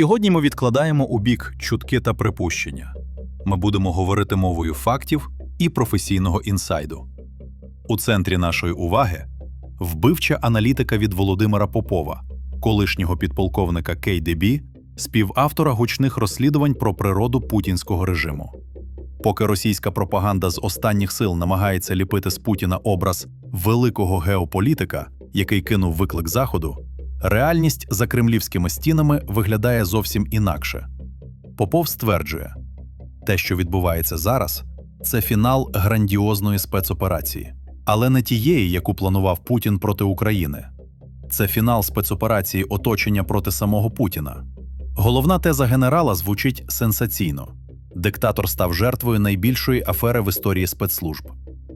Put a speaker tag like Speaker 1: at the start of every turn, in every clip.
Speaker 1: Сьогодні ми відкладаємо у бік чутки та припущення. Ми будемо говорити мовою фактів і професійного інсайду. У центрі нашої уваги вбивча аналітика від Володимира Попова, колишнього підполковника КДБ, співавтора гучних розслідувань про природу путінського режиму. Поки російська пропаганда з останніх сил намагається ліпити з Путіна образ великого геополітика, який кинув виклик Заходу, реальність за кремлівськими стінами виглядає зовсім інакше. Попов стверджує, те, що відбувається зараз, це фінал грандіозної спецоперації, але не тієї, яку планував Путін проти України. Це фінал спецоперації оточення проти самого Путіна. Головна теза генерала звучить сенсаційно: диктатор став жертвою найбільшої афери в історії спецслужб.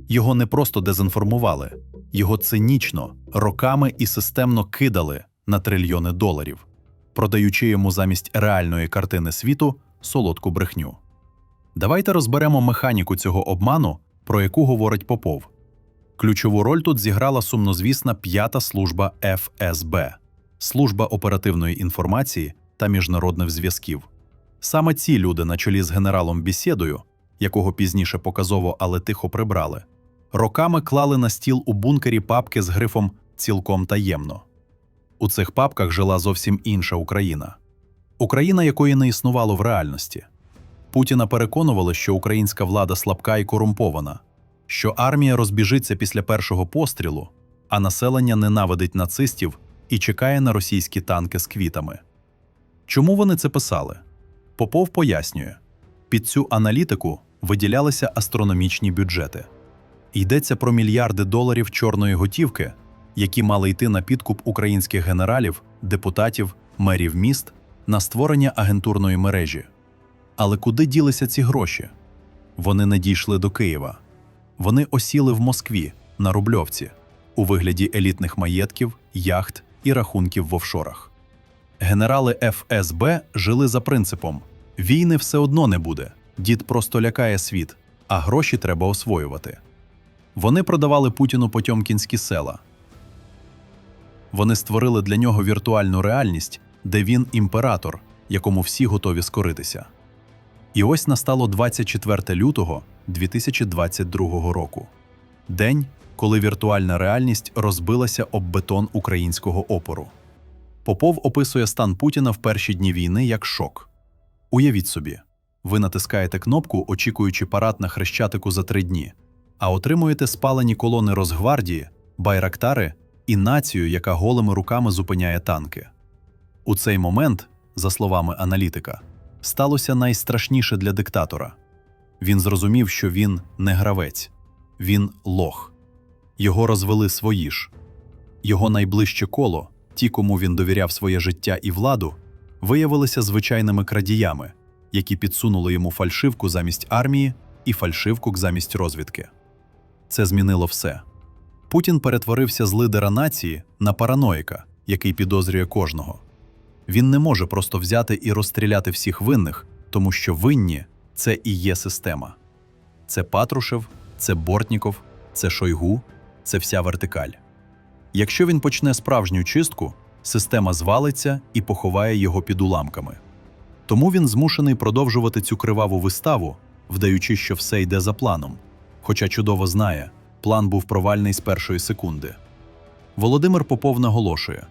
Speaker 1: Його не просто дезінформували, його цинічно, роками і системно кидали на трильйони доларів, продаючи йому замість реальної картини світу солодку брехню. Давайте розберемо механіку цього обману, про яку говорить Попов. Ключову роль тут зіграла сумнозвісна п'ята служба ФСБ служба оперативної інформації та міжнародних зв'язків. Саме ці люди, на чолі з генералом Бісєдою, якого пізніше показово, але тихо прибрали, роками клали на стіл у бункері папки з грифом цілком таємно. У цих папках жила зовсім інша Україна, Україна, якої не існувало в реальності. Путіна переконували, що українська влада слабка і корумпована, що армія розбіжиться після першого пострілу, а населення ненавидить нацистів і чекає на російські танки з квітами. Чому вони це писали? Попов пояснює: під цю аналітику виділялися астрономічні бюджети. Йдеться про мільярди доларів чорної готівки, які мали йти на підкуп українських генералів, депутатів, мерів міст на створення агентурної мережі. Але куди ділися ці гроші? Вони не дійшли до Києва. Вони осіли в Москві на Рубльовці у вигляді елітних маєтків, яхт і рахунків в офшорах. Генерали ФСБ жили за принципом: війни все одно не буде, дід просто лякає світ, а гроші треба освоювати. Вони продавали Путіну потьомкінські села. Вони створили для нього віртуальну реальність, де він імператор, якому всі готові скоритися. І ось настало 24 лютого 2022 року день, коли віртуальна реальність розбилася об бетон українського опору. Попов описує стан Путіна в перші дні війни як шок. Уявіть собі, ви натискаєте кнопку, очікуючи парад на хрещатику за три дні, а отримуєте спалені колони Росгвардії, байрактари і націю, яка голими руками зупиняє танки. У цей момент, за словами аналітика, сталося найстрашніше для диктатора. Він зрозумів, що він не гравець, він лох. Його розвели свої ж. Його найближче коло, ті, кому він довіряв своє життя і владу, виявилися звичайними крадіями, які підсунули йому фальшивку замість армії і фальшивку замість розвідки. Це змінило все. Путін перетворився з лидера нації на параноїка, який підозрює кожного. Він не може просто взяти і розстріляти всіх винних, тому що винні це і є система. Це Патрушев, це Бортніков, це Шойгу, це вся вертикаль. Якщо він почне справжню чистку, система звалиться і поховає його під уламками. Тому він змушений продовжувати цю криваву виставу, вдаючи, що все йде за планом. Хоча чудово знає, план був провальний з першої секунди. Володимир Попов наголошує: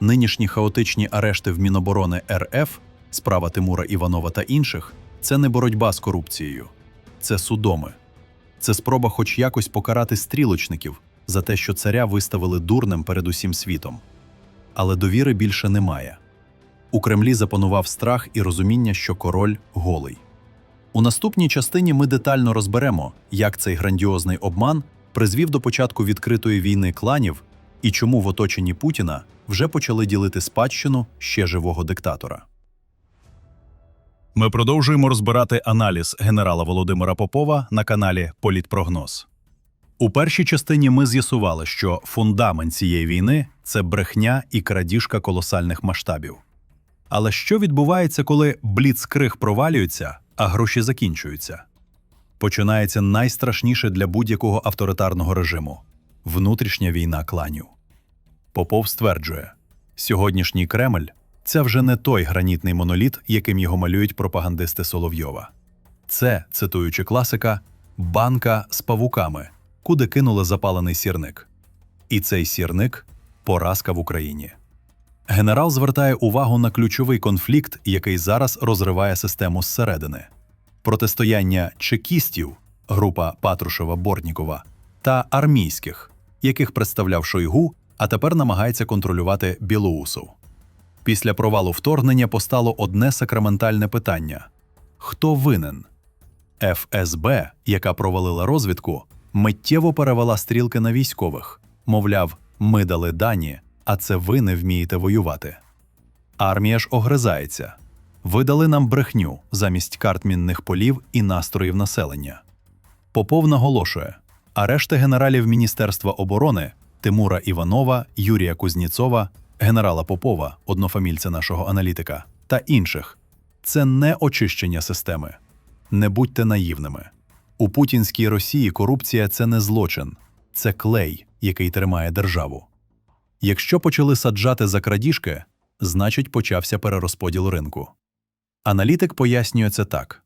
Speaker 1: нинішні хаотичні арешти в Міноборони РФ, справа Тимура Іванова та інших це не боротьба з корупцією, це судоми. Це спроба хоч якось покарати стрілочників за те, що царя виставили дурним перед усім світом. Але довіри більше немає. У Кремлі запанував страх і розуміння, що король голий. У наступній частині ми детально розберемо, як цей грандіозний обман призвів до початку відкритої війни кланів і чому в оточенні Путіна вже почали ділити спадщину ще живого диктатора. Ми продовжуємо розбирати аналіз генерала Володимира Попова на каналі Політпрогноз. У першій частині ми з'ясували, що фундамент цієї війни це брехня і крадіжка колосальних масштабів. Але що відбувається, коли бліцкриг провалюється, а гроші закінчуються? Починається найстрашніше для будь-якого авторитарного режиму внутрішня війна кланів. Попов стверджує, сьогоднішній Кремль Це вже не той гранітний моноліт, яким його малюють пропагандисти Соловйова. Це, цитуючи класика, банка з павуками, куди кинули запалений сірник. І цей сірник поразка в Україні. Генерал звертає увагу на ключовий конфлікт, який зараз розриває систему зсередини. Протистояння чекістів, група Патрушева Бортнікова, та армійських, яких представляв Шойгу, а тепер намагається контролювати Білоусов. Після провалу вторгнення постало одне сакраментальне питання: хто винен? ФСБ, яка провалила розвідку, миттєво перевела стрілки на військових, мовляв, ми дали дані, а це ви не вмієте воювати. Армія ж огризається. Ви дали нам брехню замість карт мінних полів і настроїв населення. Попов наголошує, а решта генералів Міністерства оборони Тимура Іванова, Юрія Кузніцова, генерала Попова, однофамільця нашого аналітика, та інших це не очищення системи. Не будьте наївними. У путінській Росії корупція це не злочин, це клей, який тримає державу. Якщо почали саджати за крадіжки, значить почався перерозподіл ринку. Аналітик пояснює це так: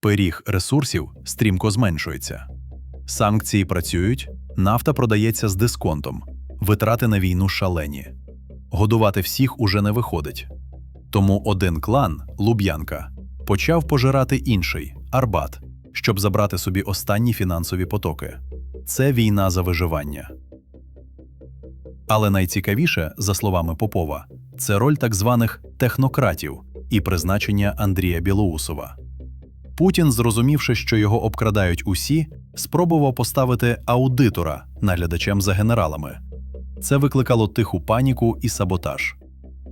Speaker 1: пиріг ресурсів стрімко зменшується. Санкції працюють, нафта продається з дисконтом, витрати на війну шалені. Годувати всіх уже не виходить. Тому один клан, Луб'янка, почав пожирати інший Арбат, щоб забрати собі останні фінансові потоки. Це війна за виживання. Але найцікавіше, за словами Попова, це роль так званих технократів і призначення Андрія Білоусова. Путін, зрозумівши, що його обкрадають усі, спробував поставити аудитора наглядачем за генералами. Це викликало тиху паніку і саботаж.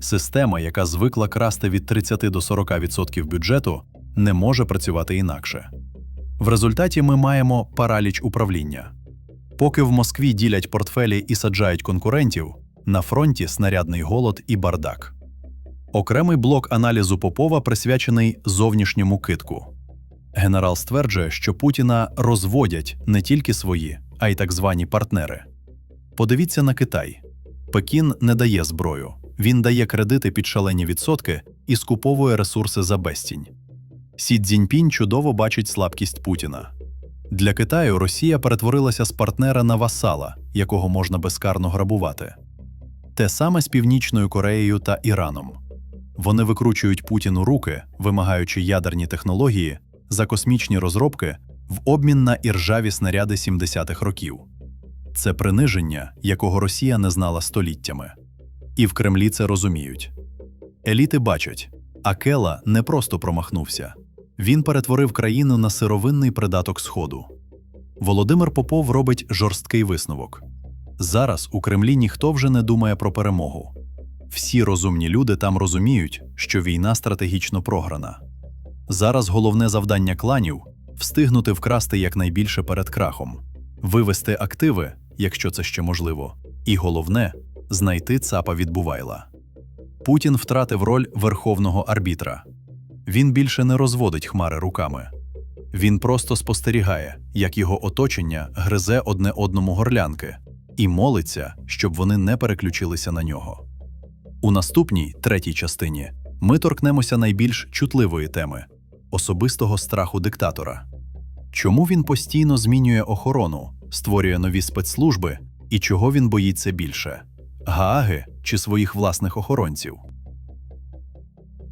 Speaker 1: Система, яка звикла красти від 30 до 40% бюджету, не може працювати інакше. В результаті ми маємо параліч управління. Поки в Москві ділять портфелі і саджають конкурентів, на фронті снарядний голод і бардак. Окремий блок аналізу Попова присвячений зовнішньому китку. Генерал стверджує, що Путіна розводять не тільки свої, а й так звані партнери. Подивіться на Китай. Пекін не дає зброю, він дає кредити під шалені відсотки і скуповує ресурси за безцінь. Сі Цзіньпінь чудово бачить слабкість Путіна. Для Китаю Росія перетворилася з партнера на васала, якого можна безкарно грабувати. Те саме з Північною Кореєю та Іраном. Вони викручують Путіну руки, вимагаючи ядерні технології за космічні розробки в обмін на іржаві снаряди 70-х років. Це приниження, якого Росія не знала століттями. І в Кремлі це розуміють. Еліти бачать, Акела не просто промахнувся, він перетворив країну на сировинний придаток Сходу. Володимир Попов робить жорсткий висновок. Зараз у Кремлі ніхто вже не думає про перемогу. Всі розумні люди там розуміють, що війна стратегічно програна. Зараз головне завдання кланів встигнути вкрасти якнайбільше перед крахом, вивести активи, якщо це ще можливо, і головне знайти цапа відбувайла. Путін втратив роль верховного арбітра. Він більше не розводить хмари руками. Він просто спостерігає, як його оточення гризе одне одному горлянки, і молиться, щоб вони не переключилися на нього. У наступній третій частині ми торкнемося найбільш чутливої теми особистого страху диктатора. Чому він постійно змінює охорону, створює нові спецслужби і чого він боїться більше Гааги чи своїх власних охоронців?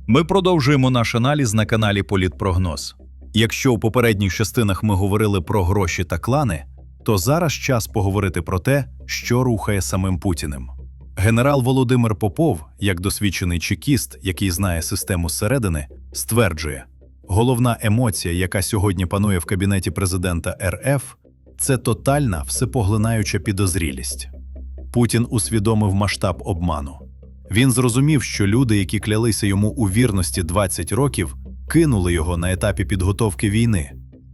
Speaker 1: Ми продовжуємо наш аналіз на каналі Політпрогноз. Якщо у попередніх частинах ми говорили про гроші та клани, то зараз час поговорити про те, що рухає самим Путіним. Генерал Володимир Попов, як досвідчений чекіст, який знає систему зсередини, стверджує, головна емоція, яка сьогодні панує в кабінеті президента РФ, це тотальна всепоглинаюча підозрілість. Путін усвідомив масштаб обману. Він зрозумів, що люди, які клялися йому у вірності 20 років, кинули його на етапі підготовки війни,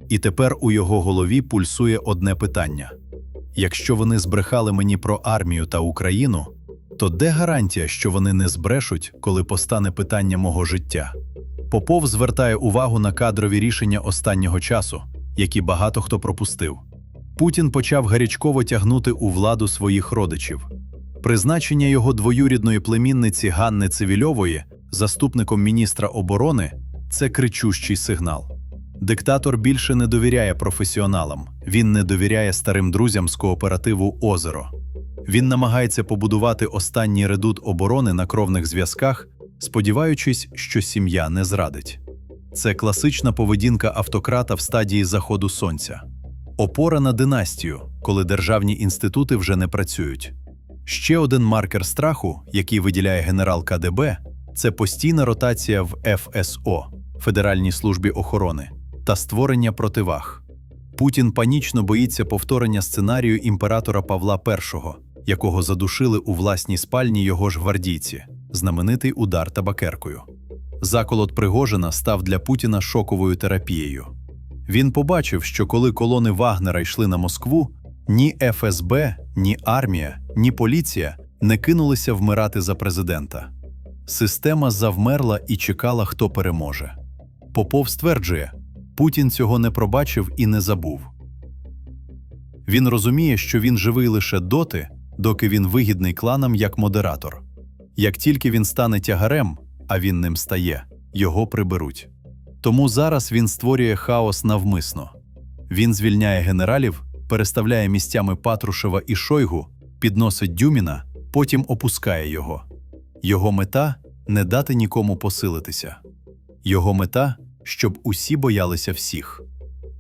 Speaker 1: і тепер у його голові пульсує одне питання: якщо вони збрехали мені про армію та Україну, то де гарантія, що вони не збрешуть, коли постане питання мого життя? Попов звертає увагу на кадрові рішення останнього часу, які багато хто пропустив. Путін почав гарячково тягнути у владу своїх родичів. Призначення його двоюрідної племінниці Ганни Цивільової заступником міністра оборони, це кричущий сигнал. Диктатор більше не довіряє професіоналам, він не довіряє старим друзям з кооперативу Озеро. Він намагається побудувати останній редут оборони на кровних зв'язках, сподіваючись, що сім'я не зрадить. Це класична поведінка автократа в стадії заходу сонця, опора на династію, коли державні інститути вже не працюють. Ще один маркер страху, який виділяє генерал КДБ, це постійна ротація в ФСО Федеральній службі охорони та створення противаг. Путін панічно боїться повторення сценарію імператора Павла І, якого задушили у власній спальні його ж гвардійці, знаменитий удар табакеркою. Заколот Пригожина став для Путіна шоковою терапією. Він побачив, що коли колони Вагнера йшли на Москву, ні ФСБ, ні армія, ні поліція не кинулися вмирати за президента. Система завмерла і чекала, хто переможе. Попов стверджує, Путін цього не пробачив і не забув. Він розуміє, що він живий лише доти, доки він вигідний кланам як модератор. Як тільки він стане тягарем, а він ним стає, його приберуть. Тому зараз він створює хаос навмисно. Він звільняє генералів, переставляє місцями Патрушева і Шойгу, підносить Дюміна, потім опускає його. Його мета не дати нікому посилитися. Його мета щоб усі боялися всіх.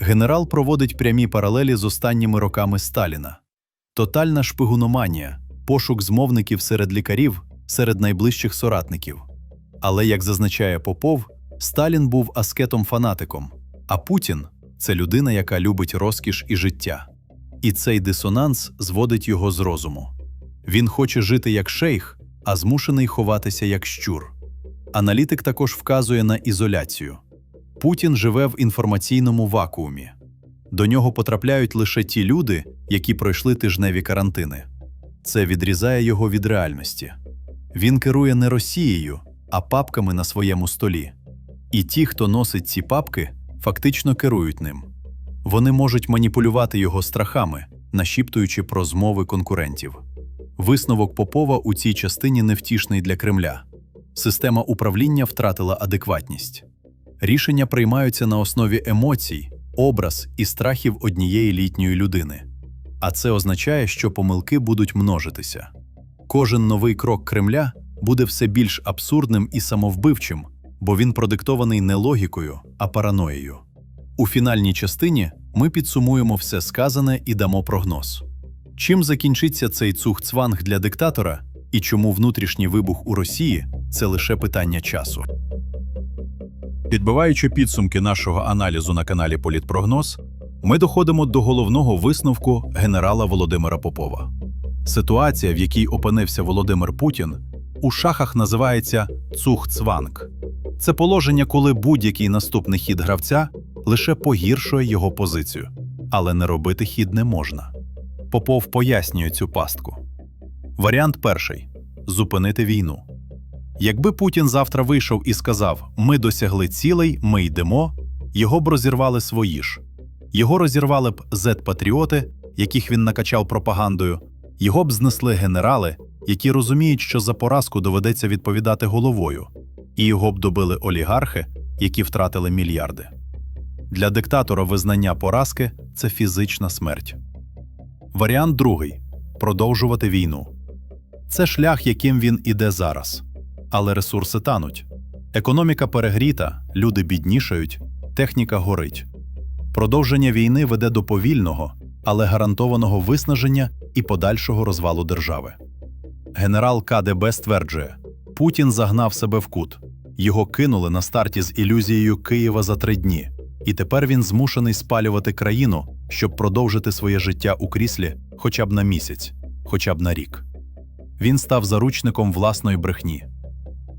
Speaker 1: Генерал проводить прямі паралелі з останніми роками Сталіна. Тотальна шпигуноманія, пошук змовників серед лікарів, серед найближчих соратників. Але, як зазначає Попов, Сталін був аскетом-фанатиком, а Путін це людина, яка любить розкіш і життя. І цей дисонанс зводить його з розуму. Він хоче жити як шейх, а змушений ховатися як щур. Аналітик також вказує на ізоляцію. Путін живе в інформаційному вакуумі. До нього потрапляють лише ті люди, які пройшли тижневі карантини. Це відрізає його від реальності. Він керує не Росією, а папками на своєму столі. І ті, хто носить ці папки, фактично керують ним. Вони можуть маніпулювати його страхами, нашіптуючи про змови конкурентів. Висновок Попова у цій частині невтішний для Кремля. Система управління втратила адекватність. Рішення приймаються на основі емоцій, образ і страхів однієї літньої людини. А це означає, що помилки будуть множитися. Кожен новий крок Кремля буде все більш абсурдним і самовбивчим, бо він продиктований не логікою, а параноєю. У фінальній частині ми підсумуємо все сказане і дамо прогноз. Чим закінчиться цей цух-цванг для диктатора і чому внутрішній вибух у Росії це лише питання часу. Підбиваючи підсумки нашого аналізу на каналі Політпрогноз, ми доходимо до головного висновку генерала Володимира Попова. Ситуація, в якій опинився Володимир Путін, у шахах називається цух-цванг. Це положення, коли будь-який наступний хід гравця лише погіршує його позицію, але не робити хід не можна. Попов пояснює цю пастку. Варіант перший зупинити війну. Якби Путін завтра вийшов і сказав: Ми досягли цілей, ми йдемо, його б розірвали свої ж. Його розірвали б зет-патріоти, яких він накачав пропагандою, його б знесли генерали, які розуміють, що за поразку доведеться відповідати головою, і його б добили олігархи, які втратили мільярди. Для диктатора визнання поразки це фізична смерть. Варіант другий продовжувати війну. Це шлях, яким він іде зараз але ресурси тануть. Економіка перегріта, люди біднішають, техніка горить. Продовження війни веде до повільного, але гарантованого виснаження і подальшого розвалу держави. Генерал КДБ стверджує, Путін загнав себе в кут, його кинули на старті з ілюзією Києва за три дні, і тепер він змушений спалювати країну, щоб продовжити своє життя у кріслі хоча б на місяць, хоча б на рік. Він став заручником власної брехні.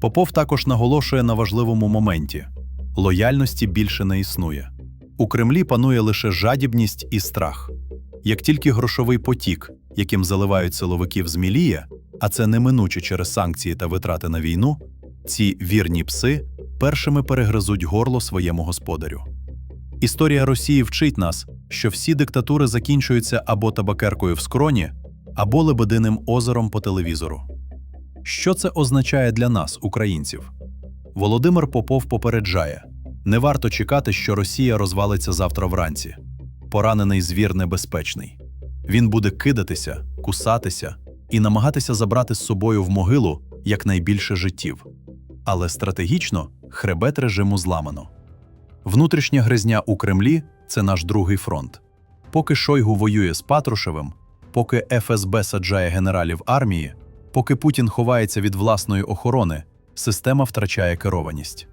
Speaker 1: Попов також наголошує на важливому моменті: лояльності більше не існує. У Кремлі панує лише жадібність і страх. Як тільки грошовий потік, яким заливають силовиків зміліє, а це неминуче через санкції та витрати на війну, ці вірні пси першими перегризуть горло своєму господарю. Історія Росії вчить нас, що всі диктатури закінчуються або табакеркою в скроні, або лебединим озером по телевізору. Що це означає для нас, українців? Володимир Попов попереджає: не варто чекати, що Росія розвалиться завтра вранці. Поранений звір небезпечний. Він буде кидатися, кусатися і намагатися забрати з собою в могилу якнайбільше життів. Але стратегічно хребет режиму зламано. Внутрішня гризня у Кремлі це наш другий фронт. Поки Шойгу воює з Патрушевим, поки ФСБ саджає генералів армії, поки Путін ховається від власної охорони, система втрачає керованість.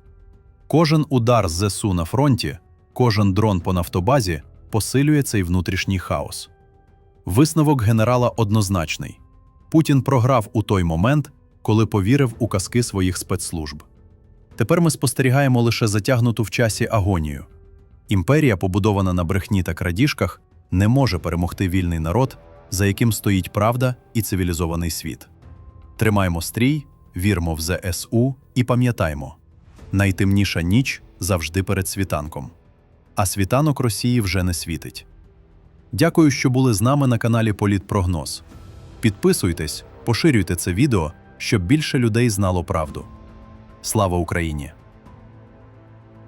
Speaker 1: Кожен удар з ЗСУ на фронті, кожен дрон по нафтобазі посилює цей внутрішній хаос. Висновок генерала однозначний: Путін програв у той момент, коли повірив у казки своїх спецслужб. Тепер ми спостерігаємо лише затягнуту в часі агонію. Імперія, побудована на брехні та крадіжках, не може перемогти вільний народ, за яким стоїть правда і цивілізований світ. Тримаймо стрій, вірмо в ЗСУ і пам'ятаймо: найтемніша ніч завжди перед світанком. А світанок Росії вже не світить. Дякую, що були з нами на каналі Політпрогноз. Підписуйтесь, поширюйте це відео, щоб більше людей знало правду. Слава Україні!